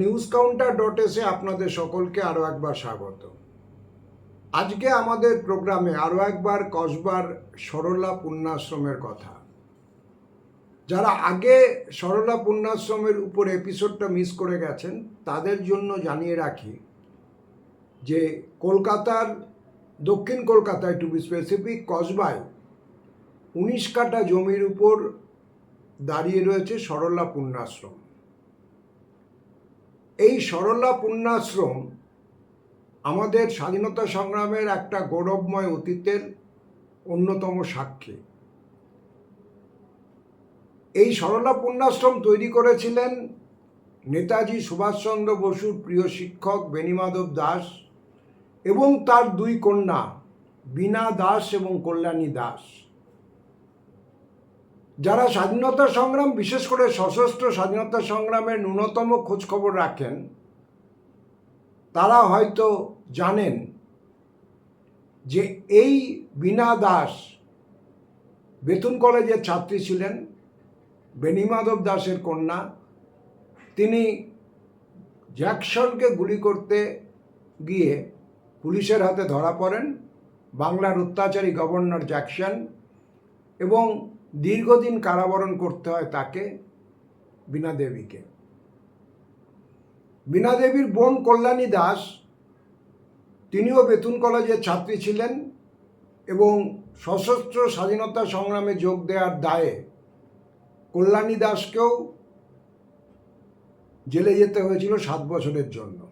News counter dot এসে আপনাদের সকলকে আরও একবার স্বাগত। আজকে আমাদের প্রোগ্রামে আরও একবার কসবার সরলা পুণ্যাশ্রমের কথা। যারা আগে সরলা পুণ্যাশ্রমের উপর এপিসোডটা মিস করে গেছেন, তাদের জন্য জানিয়ে রাখি যে কলকাতার, দক্ষিণ কলকাতায় টু বি স্পেসিফিক কসবায় উনিশ কাটা জমির উপর দাঁড়িয়ে রয়েছে সরলা পুণ্যাশ্রম এই সরলা পুণ্যাশ্রম আমাদের স্বাধীনতা সংগ্রামের একটা গৌরবময় অতীতের অন্যতম সাক্ষী। এই সরলা পুণ্যাশ্রম তৈরি করেছিলেন নেতাজি সুভাষচন্দ্র বসুর প্রিয় শিক্ষক বেণীমাধব দাস এবং তার দুই কন্যা বীণা দাস এবং কল্যাণী দাস। যারা স্বাধীনতা সংগ্রাম, বিশেষ করে সশস্ত্র স্বাধীনতা সংগ্রামের ন্যূনতম খোঁজখবর রাখেন, তারা হয়তো জানেন যে এই বীণা দাস বেতন কলেজের ছাত্রী ছিলেন বেণীমাধব দাসের কন্যা। তিনি জ্যাকসনকে গুলি করতে গিয়ে পুলিশের হাতে ধরা পড়েন, বাংলার অত্যাচারী গভর্নর জ্যাকসন এবং দীর্ঘদিন কারাবরণ করতে হয় তাকে, বীণা দেবীকে। বীণা দেবীর বোন কল্যাণী দাস, তিনিও বেতুন কলেজের ছাত্রী ছিলেন এবং সশস্ত্র স্বাধীনতা সংগ্রামে যোগ দেওয়ার দায়ে কল্যাণী দাসকেও জেলে যেতে হয়েছিল সাত বছরের জন্য।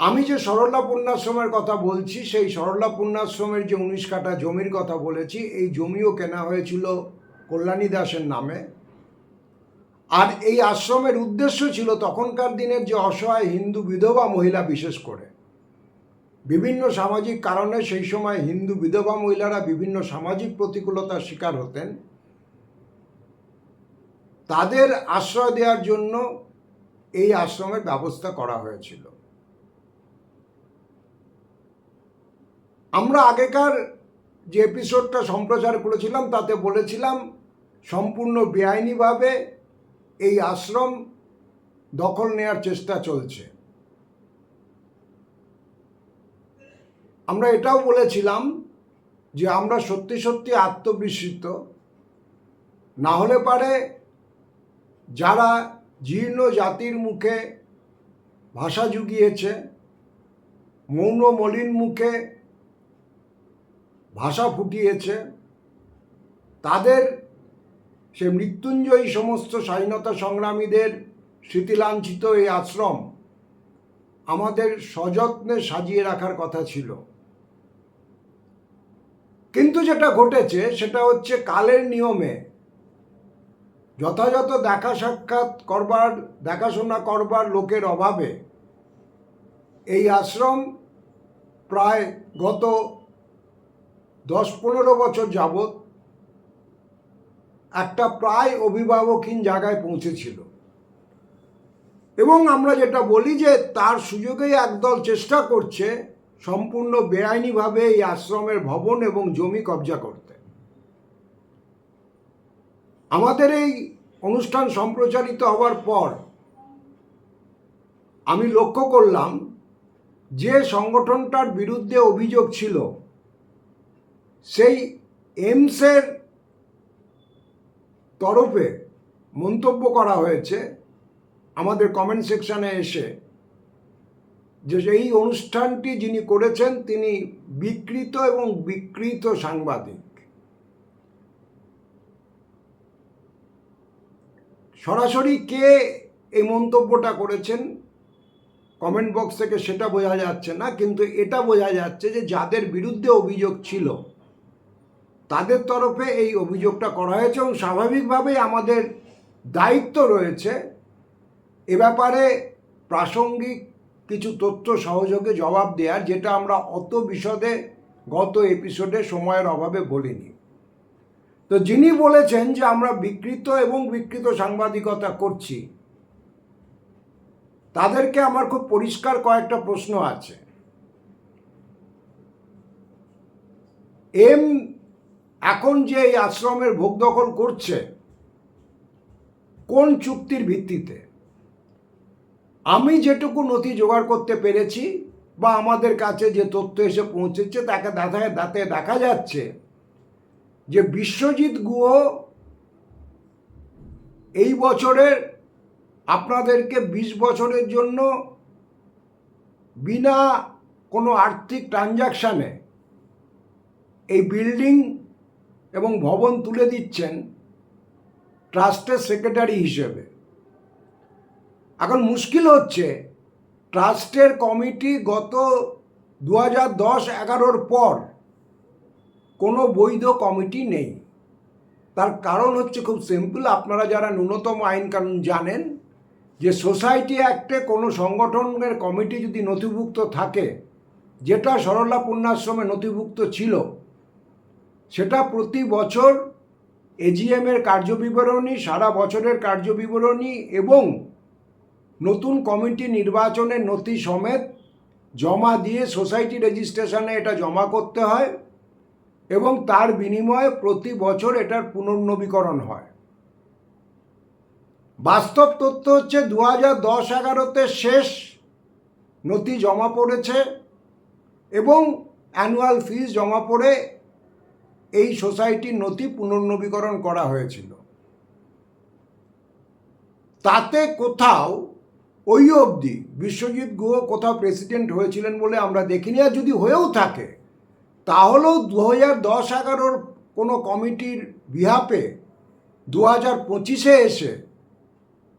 আমি যে সরলা পূর্ণাশ্রমের কথা বলছি, সেই সরলা পূর্ণাশ্রমের যে উনিশ কাটা জমির কথা বলেছি, এই জমিও কেনা হয়েছিল কল্যাণী দাসের নামে। আর এই আশ্রমের উদ্দেশ্য ছিল তখনকার দিনের যে অসহায় হিন্দু বিধবা মহিলা বিশেষ করে। বিভিন্ন সামাজিক কারণে সেই সময় হিন্দু বিধবা মহিলারা বিভিন্ন সামাজিক প্রতিকূলতার শিকার হতেন। তাদের আশ্রয় দেওয়ার জন্য এই আশ্রমের ব্যবস্থা করা হয়েছিল। আমরা আগেকার যে এপিসোডটা সম্প্রচার করেছিলাম, তাতে বলেছিলাম সম্পূর্ণ বেআইনিভাবে এই আশ্রম দখল নেওয়ার চেষ্টা চলছে। আমরা এটাও বলেছিলাম যে আমরা সত্যি সত্যি আত্মবিস্মৃত। না হলে পারে যারা জীর্ণ জাতির মুখে ভাষা জুগিয়েছে, মৌন মলিন মুখে ভাষা ফুটিয়েছে, তাদের সে মৃত্যুঞ্জয়ী সমস্ত স্বাধীনতা সংগ্রামীদের স্মৃতিলাঞ্ছিত এই আশ্রম আমাদের সযত্নে সাজিয়ে রাখার কথা ছিল। কিন্তু যেটা ঘটেছে সেটা হচ্ছে কালের নিয়মে যথাযথ দেখা সাক্ষাৎ করবার, দেখাশোনা করবার লোকের অভাবে এই আশ্রম প্রায় গত দশ পনেরো বছর যাবৎ একটা প্রায় অভিভাবকহীন জায়গায় পৌঁছেছিল। এবং আমরা যেটা বলি যে তার সুযোগেই একদল চেষ্টা করছে সম্পূর্ণ বেআইনিভাবে এই আশ্রমের ভবন এবং জমি কবজা করতে। আমাদের এই অনুষ্ঠান সম্প্রচারিত হওয়ার পর আমি লক্ষ্য করলাম যে সংগঠনটার বিরুদ্ধে অভিযোগ ছিল সেই এমসের তরফে মন্তব্য করা হয়েছে। আমাদের কমেন্ট সেকশনে এসে যে এই অনুষ্ঠানটি যিনি করেছেন, তিনি বিকৃত এবং বিকৃত সাংবাদিক। সরাসরি কে এই মন্তব্যটা করেছেন কমেন্ট বক্স থেকে সেটা বোঝা যাচ্ছে না, কিন্তু এটা বোঝা যাচ্ছে যে যাদের বিরুদ্ধে অভিযোগ ছিল তাদের তরফে এই অভিযোগটা করা হয়েছে এবং স্বাভাবিকভাবেই আমাদের দায়িত্ব রয়েছে এ ব্যাপারে প্রাসঙ্গিক কিছু তথ্য সহযোগে জবাব দেওয়ার যেটা আমরা অত বিশদে গত এপিসোডে সময়ের অভাবে বলিনি। তো যিনি বলেছেন যে আমরা বিকৃত এবং বিকৃত সাংবাদিকতা করছি, তাদেরকে আমার খুব পরিষ্কার কয়েকটা প্রশ্ন আছে। এম এখন যে এই আশ্রমের ভোগ দখল করছে, কোন চুক্তির ভিত্তিতে? আমি যেটুকু নথি জোগাড় করতে পেরেছি বা আমাদের কাছে যে তথ্য এসে পৌঁছেছে, তাকে দেখা দাঁতে দেখা যাচ্ছে যে বিশ্বজিৎ গুহ এই বছরের আপনাদেরকে বিশ বছরের জন্য বিনা কোনো আর্থিক ট্রানজাকশানে এই বিল্ডিং এবং ভবন তুলে দিচ্ছেন ট্রাস্টের সেক্রেটারি হিসেবে। এখন মুশকিল হচ্ছে, ট্রাস্টের কমিটি গত দু হাজার দশ এগারোর পর কোনো বৈধ কমিটি নেই। তার কারণ হচ্ছে খুব সিম্পল, আপনারা যারা ন্যূনতম আইন কানুন জানেন যে সোসাইটি অ্যাক্টে কোনো সংগঠনের কমিটি যদি নথিভুক্ত থাকে, যেটা সরলা পুণ্যাশ্রমে নথিভুক্ত ছিল সেটা প্রতি বছর এজিএমের কার্যবিবরণী, সারা বছরের কার্যবিবরণী এবং নতুন কমিটি নির্বাচনের নথি সমেত জমা দিয়ে সোসাইটি রেজিস্ট্রেশনে এটা জমা করতে হয় এবং তার বিনিময়ে প্রতি বছর এটার পুনর্নবীকরণ হয়। বাস্তব তথ্য হচ্ছে দু হাজার দশ এগারোতে শেষ নথি জমা পড়েছে এবং অ্যানুয়াল ফিস জমা পড়ে এই সোসাইটির নথি পুনর্নবীকরণ করা হয়েছিল। তাতে কোথাও ওই অবধি বিশ্বজিৎ গুহ কোথাও প্রেসিডেন্ট হয়েছিলেন বলে আমরা দেখিনি। আর যদি হয়েও থাকে, তাহলেও দু হাজার দশ এগারোর কোনো কমিটির বিহাপে দু হাজার পঁচিশে এসে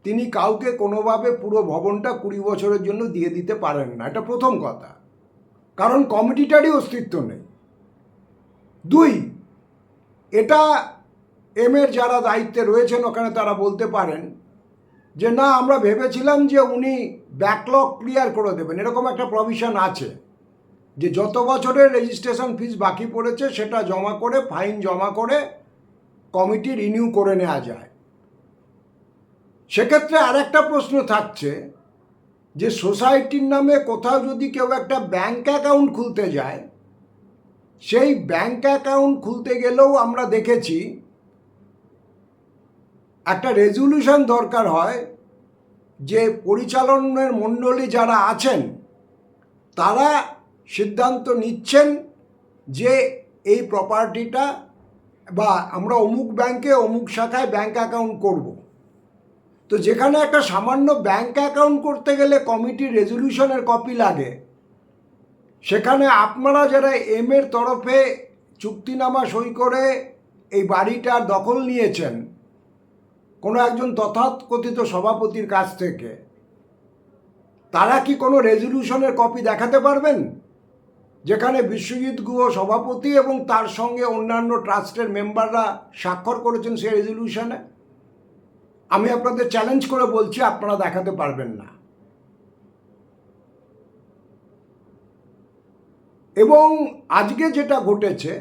তিনি কাউকে কোনোভাবে পুরো ভবনটা কুড়ি বছরের জন্য দিয়ে দিতে পারেন না। এটা প্রথম কথা। কারণ কমিটিটারই অস্তিত্ব নেই। দুই এটা এম এর যারা দায়িত্বে রয়েছেন, ওখানে তারা বলতে পারেন যে, না, আমরা ভেবেছিলাম যে উনি ব্যাকলগ ক্লিয়ার করে দেবেন। এরকম একটা প্রভিশন আছে যে, যত বছরের রেজিস্ট্রেশন ফিস বাকি পড়েছে, সেটা জমা করে ফাইন জমা করে কমিটি রিনিউ করে নেওয়া যায়। সেক্ষেত্রে আর একটা প্রশ্ন থাকছে যে সোসাইটির নামে কোথাও যদি কেউ একটা ব্যাংক অ্যাকাউন্ট খুলতে যায় সেই ব্যাংক অ্যাকাউন্ট খুলতে গেলেও আমরা দেখেছি একটা রেজলিউশন দরকার হয় যে পরিচালনের মণ্ডলী যারা আছেন, তারা সিদ্ধান্ত নিচ্ছেন যে এই প্রপার্টিটা বা আমরা অমুক ব্যাংকে অমুক শাখায় ব্যাংক অ্যাকাউন্ট করব। তো যেখানে একটা সামান্য ব্যাংক অ্যাকাউন্ট করতে গেলে কমিটির রেজলিউশনের কপি লাগে সেখানে আপনারা যারা এম এর তরফে চুক্তিনামা সই করে এই বাড়িটার দখল নিয়েছেন, কোনো একজন তথাকথিত সভাপতির কাছ থেকে, তারা কি কোনো রেজলিউশনের কপি দেখাতে পারবেন? যেখানে বিশ্বজিৎ গুহ সভাপতি এবং তার সঙ্গে অন্যান্য ট্রাস্টের মেম্বাররা স্বাক্ষর করেছেন সেই রেজলিউশনে? আমি আপনাদের চ্যালেঞ্জ করে বলছি, আপনারা দেখাতে পারবেন না। এবং আজকে যেটা ঘটেছে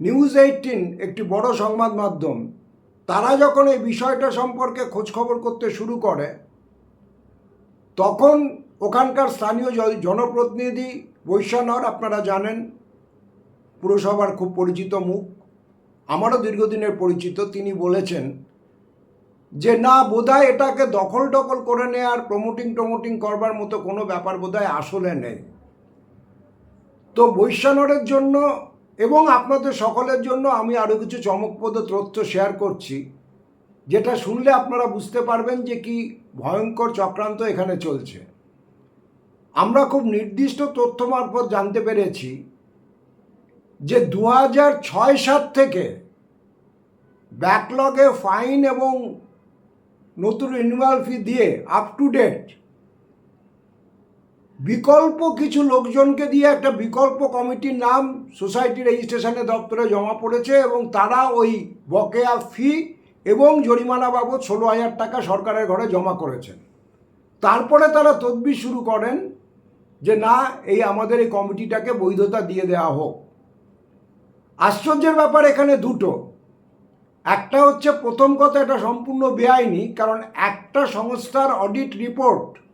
নিউজ এইটিন একটি বড় সংবাদ মাধ্যম, তারা যখন এই বিষয়টা সম্পর্কে খোঁজখবর করতে শুরু করে, তখন ওখানকার স্থানীয় জনপ্রতিনিধি বৈশ্যানর আপনারা জানেন, পুরসভার খুব পরিচিত মুখ, আমারও দীর্ঘদিনের পরিচিত, তিনি বলেছেন যে, না, বোধহয় এটাকে দখল টখল করে নেওয়ার প্রমোটিং টমোটিং করবার মতো কোনো ব্যাপার বোধহয় আসলে নেই। তো বৈশ্যানরের জন্য এবং আপনাদের সকলের জন্য আমি আরও কিছু চমকপ্রদ তথ্য শেয়ার করছি, যেটা শুনলে আপনারা বুঝতে পারবেন যে কি ভয়ঙ্কর চক্রান্ত এখানে চলছে। আমরা খুব নির্দিষ্ট তথ্য মারফত জানতে পেরেছি যে দু হাজার ছয় সাত থেকে ব্যাকলগে ফাইন এবং নতুন রিনিউয়াল ফি দিয়ে আপ টু ডেট বিকল্প কিছু লোকজনকে দিয়ে একটা বিকল্প কমিটির নাম সোসাইটি রেজিস্ট্রেশনে দপ্তরে জমা পড়েছে এবং তারা ওই বকেয়া ফি এবং জরিমানা বাবদ ষোলো হাজার টাকা সরকারের ঘরে জমা করেছেন। তারপরে তারা তদবির শুরু করেন যে না, এই আমাদের এই কমিটিটাকে বৈধতা দিয়ে দেওয়া হোক। আশ্চর্যের ব্যাপার এখানে দুটো। একটা হচ্ছে, প্রথম কথা, এটা সম্পূর্ণ বেআইনি, কারণ একটা সংস্থার অডিট রিপোর্ট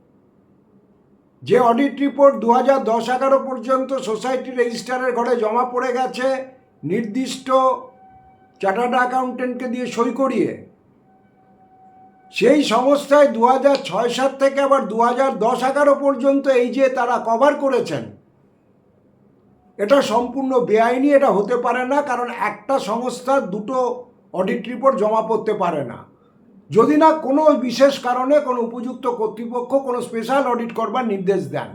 যে অডিট রিপোর্ট দু হাজার দশ এগারো পর্যন্ত সোসাইটি রেজিস্ট্রারের ঘরে জমা পড়ে গেছে, নির্দিষ্ট চার্টার্ড অ্যাকাউন্টেন্টকে দিয়ে সই করিয়ে। সেই সংস্থায় দু হাজার ছয় সাত থেকে আবার দু হাজার দশ এগারো পর্যন্ত এই যে তারা কভার করেছেন, এটা সম্পূর্ণ বেআইনি, এটা হতে পারে না, কারণ একটা সংস্থার দুটো অডিট রিপোর্ট জমা পড়তে পারে না। যদি না কোনো বিশেষ কারণে কোনো উপযুক্ত কর্তৃপক্ষ কোনো স্পেশাল অডিট করবার নির্দেশ দেন।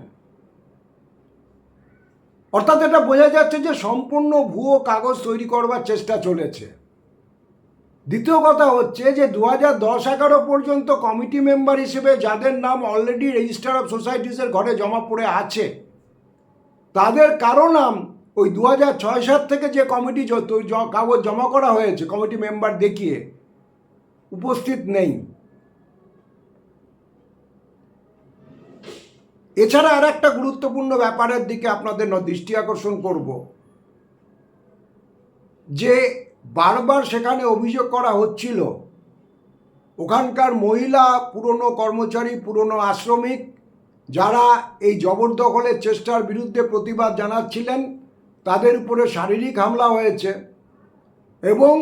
অর্থাৎ এটা বোঝা যাচ্ছে যে সম্পূর্ণ ভুয়ো কাগজ তৈরি করবার চেষ্টা চলেছে। দ্বিতীয় কথা হচ্ছে যে দু হাজার দশ এগারো পর্যন্ত কমিটি মেম্বার হিসেবে যাদের নাম অলরেডি রেজিস্টার অফ সোসাইটিসের ঘরে জমা পড়ে আছে, তাদের কারও নাম ওই দু হাজার ছয় সাত থেকে যে কমিটি কাগজ জমা করা হয়েছে কমিটি মেম্বার দেখিয়ে উপস্থিত নেই। এছাড়া আর একটা গুরুত্বপূর্ণ ব্যাপারের দিকে আপনাদের দৃষ্টি আকর্ষণ করব। যে বারবার সেখানে অভিযোগ করা হচ্ছিল, ওখানকার মহিলা, পুরনো কর্মচারী, পুরনো আশ্রমিক, যারা এই জবরদখলের চেষ্টার বিরুদ্ধে প্রতিবাদ জানাচ্ছিলেন, তাদের উপরে শারীরিক হামলা হয়েছে এবং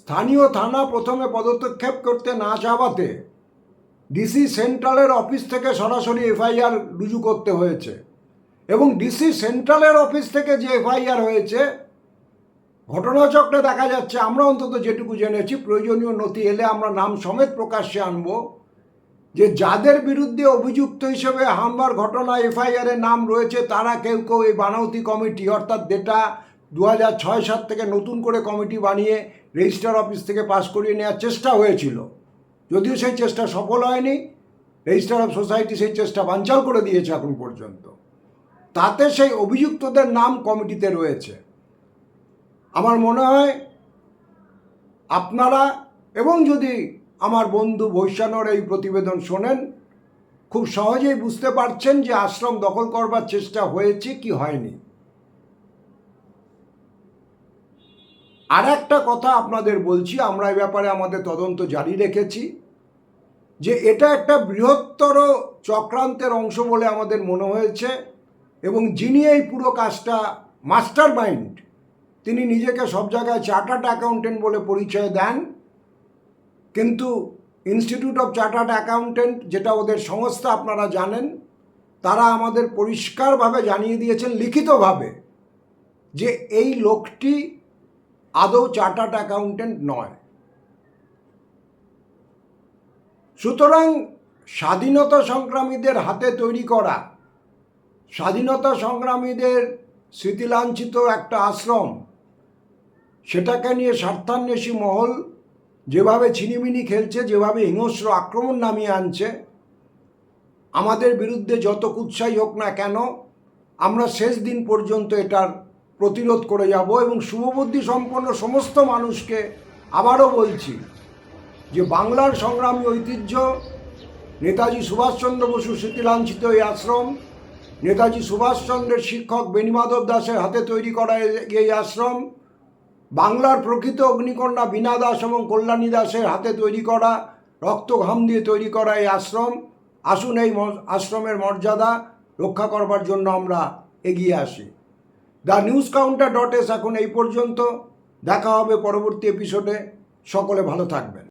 স্থানীয় থানা প্রথমে পদক্ষেপ করতে না চাওয়াতে ডিসি সেন্ট্রালের অফিস থেকে সরাসরি এফআইআর রুজু করতে হয়েছে এবং ডিসি সেন্ট্রালের অফিস থেকে যে এফআইআর হয়েছে, ঘটনাচক্রে দেখা যাচ্ছে, আমরা অন্তত যেটুকু জেনেছি, প্রয়োজনীয় নথি এলে আমরা নাম সমেত প্রকাশ্যে আনব, যে যাদের বিরুদ্ধে অভিযুক্ত হিসেবে হামলার ঘটনা এফআইআর এর নাম রয়েছে, তারা কেউ কেউ এই বানাউতি কমিটি, অর্থাৎ ডেটা দু হাজার ছয় সাত থেকে নতুন করে কমিটি বানিয়ে রেজিস্ট্রার অফিস থেকে পাশ করিয়ে নেওয়ার চেষ্টা হয়েছিল। যদিও সেই চেষ্টা সফল হয়নি রেজিস্টার অফ সোসাইটি সেই চেষ্টা বানচাল করে দিয়েছে এখন পর্যন্ত। তাতে সেই অভিযুক্তদের নাম কমিটিতে রয়েছে। আমার মনে হয় আপনারা এবং যদি আমার বন্ধু বৈশানর এই প্রতিবেদন শোনেন, খুব সহজেই বুঝতে পারছেন যে আশ্রম দখল করবার চেষ্টা হয়েছে কি হয়নি। আর একটা কথা আপনাদের বলছি, আমরা এই ব্যাপারে আমাদের তদন্ত জারি রেখেছি, যে এটা একটা বৃহত্তর চক্রান্তের অংশ বলে আমাদের মনে হয়েছে, এবং যিনি এই পুরো কাজটা মাস্টার মাইন্ড তিনি নিজেকে সব জায়গায় চার্টার্ড অ্যাকাউন্টেন্ট বলে পরিচয় দেন, কিন্তু ইনস্টিটিউট অফ চার্টার্ড অ্যাকাউন্টেন্ট, যেটা ওদের সংস্থা আপনারা জানেন, তারা আমাদের পরিষ্কারভাবে জানিয়ে দিয়েছেন, লিখিতভাবে, যে এই লোকটি আদৌ চার্টার্ড অ্যাকাউন্টেন্ট নয়। সুতরাং স্বাধীনতা সংগ্রামীদের হাতে তৈরি করা, স্বাধীনতা সংগ্রামীদের স্মৃতিলাঞ্ছিত একটা আশ্রম, সেটাকে নিয়ে স্বার্থান্বেষী মহল যেভাবে ছিনিমিনি খেলছে, যেভাবে হিংস্র আক্রমণ নামিয়ে আনছে, আমাদের বিরুদ্ধে যত কুৎসাই হোক না কেন, আমরা শেষ দিন পর্যন্ত এটার প্রতিরোধ করে যাব এবং শুভবুদ্ধি সম্পন্ন সমস্ত মানুষকে আবারও বলছি যে বাংলার সংগ্রামী ঐতিহ্য, নেতাজি সুভাষচন্দ্র বসু স্মৃতিলাঞ্ছিত এই আশ্রম, নেতাজি সুভাষচন্দ্রের শিক্ষক বেণীমাধব দাসের হাতে তৈরি করা এই- আশ্রম, বাংলার প্রকৃত অগ্নিকন্যা বীণা দাস এবং কল্যাণী দাসের হাতে তৈরি করা রক্ত ঘাম দিয়ে তৈরি করা এই আশ্রম, আসুন এই আশ্রমের মর্যাদা রক্ষা করবার জন্য আমরা এগিয়ে আসি। The news counter dot S এখন এই পর্যন্ত। দেখা হবে পরবর্তী এপিসোডে সকলে ভালো থাকবেন।